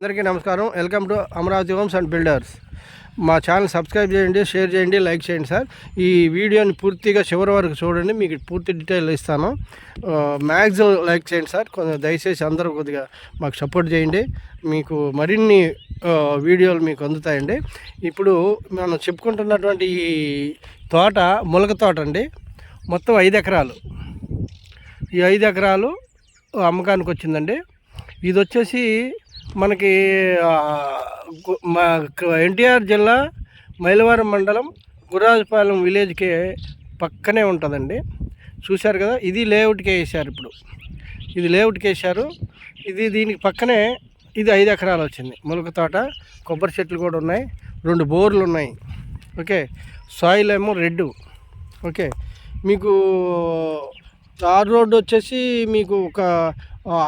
అందరికీ నమస్కారం. Welcome to Amaravati homes and builders మా ఛానల్ సబ్స్క్రైబ్ చేయండి షేర్ చేయండి లైక్ చేయండి సార్. ఈ వీడియోని పూర్తిగా చివరి వరకు చూడండి మీకు పూర్తి డీటెయిల్ ఇస్తాను. మ్యాక్సిమం లైక్ చేయండి సార్. కొంచెం దయచేసి అందరూ కొద్దిగా మాకు సపోర్ట్ చేయండి. మీకు మరిన్ని వీడియోలు మీకు అందుతాయండి. ఇప్పుడు మనం చెప్పుకుంటున్నటువంటి ఈ తోట ములక తోట అండి. మొత్తం ఐదు ఎకరాలు. ఈ ఐదు ఎకరాలు అమ్మకానికి వచ్చిందండి. ఇది వచ్చేసి మనకి ఎన్టీఆర్ జిల్లా మైలవరం మండలం గురాజపాలెం విలేజ్కి పక్కనే ఉంటుందండి. చూశారు కదా ఇది లేఅవుట్కి వేసారు ఇప్పుడు. ఇది లేఅవుట్కి వేసారు ఇది దీనికి పక్కనే ఇది ఐదు ఎకరాలు వచ్చింది. ములక తోట కొబ్బరి చెట్లు కూడా ఉన్నాయి. రెండు బోర్లు ఉన్నాయి. ఓకే. సాయిల్ ఏమో రెడ్ ఓకే. మీకు తార్ రోడ్డు వచ్చేసి మీకు ఒక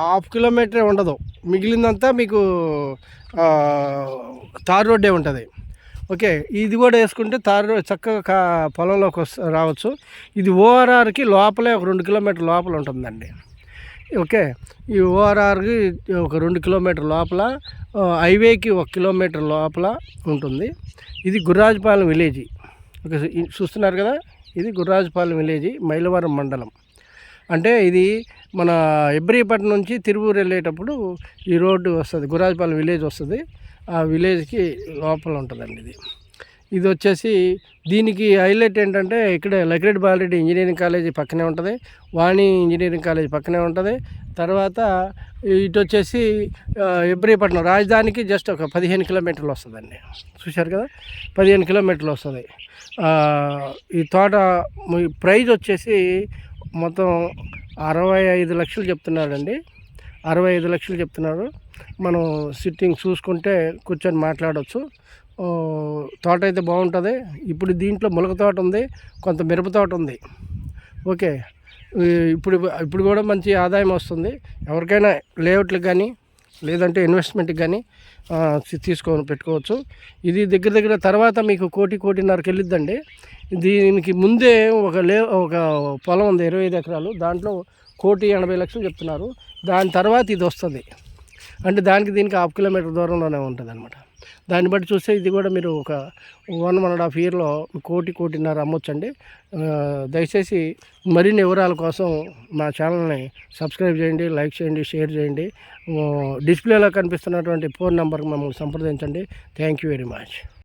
హాఫ్ కిలోమీటరే ఉండదు. మిగిలిందంతా మీకు తార్ రోడ్డే ఉంటుంది. ఓకే ఇది కూడా వేసుకుంటే తార్ చక్కగా కా పొలంలోకి వస్త రావచ్చు. ఇది ఓఆర్ఆర్కి లోపలే ఒక రెండు కిలోమీటర్ లోపల ఉంటుందండి. ఓకే ఈ ఓఆర్ఆర్కి ఒక రెండు కిలోమీటర్ లోపల హైవేకి ఒక కిలోమీటర్ లోపల ఉంటుంది. ఇది గుర్రాజపాలెం విలేజ్. ఓకే చూస్తున్నారు కదా? ఇది గుర్రాజపాలెం విలేజ్ మైలవరం మండలం. అంటే ఇది మన ఎబ్రిపట్నం నుంచి తిరువూరు వెళ్ళేటప్పుడు ఈ రోడ్డు వస్తుంది గురాజపాలెం విలేజ్ వస్తుంది. ఆ విలేజ్కి లోపల ఉంటుందండి ఇది. ఇది వచ్చేసి దీనికి హైలైట్ ఏంటంటే ఇక్కడ లకిరెడ్డి బాలరెడ్డి ఇంజనీరింగ్ కాలేజీ పక్కనే ఉంటుంది వాణి ఇంజనీరింగ్ కాలేజీ పక్కనే ఉంటుంది. తర్వాత ఇటు వచ్చేసి ఆ, రాజధానికి జస్ట్ ఒక పదిహేను కిలోమీటర్లు వస్తుందండి. చూశారు కదా? పదిహేను కిలోమీటర్లు వస్తుంది. ఈ తోట ప్రైజ్ వచ్చేసి మొత్తం అరవై ఐదు లక్షలు చెప్తున్నాడండి. అరవై ఐదు లక్షలు చెప్తున్నారు మనం సిట్టింగ్ చూసుకుంటే కూర్చొని మాట్లాడవచ్చు తోట అయితే బాగుంటుంది. ఇప్పుడు దీంట్లో మొలక తోట ఉంది కొంత మిరప తోట ఉంది. ఓకే. ఇప్పుడు ఇప్పుడు కూడా మంచి ఆదాయం వస్తుంది. ఎవరికైనా లేఅవుట్లకు కానీ లేదంటే ఇన్వెస్ట్మెంట్కి కానీ తీసుకొని పెట్టుకోవచ్చు. ఇది దగ్గర దగ్గర తర్వాత మీకు కోటి కోటిన్నరకు వెళ్ళిద్దండి. దీనికి ముందే ఒక లే ఒక పొలం ఉంది ఇరవై ఐదు ఎకరాలు. దాంట్లో కోటి ఎనభై లక్షలు చెప్తున్నారు. దాని తర్వాత ఇది వస్తుంది. అంటే దానికి దీనికి హాఫ్ కిలోమీటర్ దూరంలోనే ఉంటుంది అనమాట దాన్ని బట్టి చూస్తే ఇది కూడా మీరు ఒక వన్ వన్ అండ్ హాఫ్ ఇయర్లో కోటి కోటిన్నర అమ్మొచ్చండి. దయచేసి మరిన్ని వివరాల కోసం మా ఛానల్ని సబ్స్క్రైబ్ చేయండి లైక్ చేయండి షేర్ చేయండి. డిస్ప్లేలో కనిపిస్తున్నటువంటి ఫోన్ నెంబర్కి మమ్మల్ని సంప్రదించండి. Thank you very much